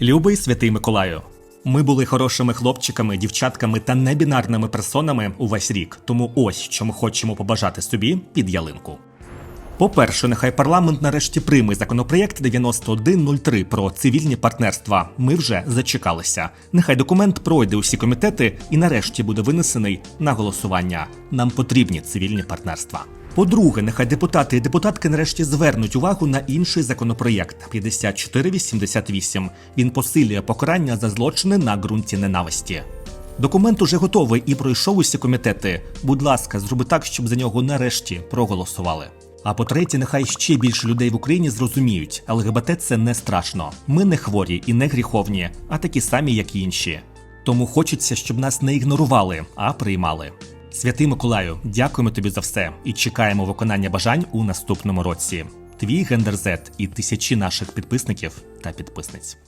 Любий святий Миколаю. Ми були хорошими хлопчиками, дівчатками та небінарними персонами увесь рік. Тому ось що ми хочемо побажати собі під ялинку. По-перше, нехай парламент нарешті прийме законопроєкт 9103 про цивільні партнерства. Ми вже зачекалися. Нехай документ пройде усі комітети і нарешті буде винесений на голосування. Нам потрібні цивільні партнерства. По-друге, нехай депутати і депутатки нарешті звернуть увагу на інший законопроєкт 5488. Він посилює покарання за злочини на ґрунті ненависті. Документ уже готовий і пройшов усі комітети. Будь ласка, зроби так, щоб за нього нарешті проголосували. А по-третє, нехай ще більше людей в Україні зрозуміють, ЛГБТ це не страшно. Ми не хворі і не гріховні, а такі самі, як і інші. Тому хочеться, щоб нас не ігнорували, а приймали. Святий Миколаю, дякуємо тобі за все і чекаємо виконання бажань у наступному році. Твій гендерзет і тисячі наших підписників та підписниць.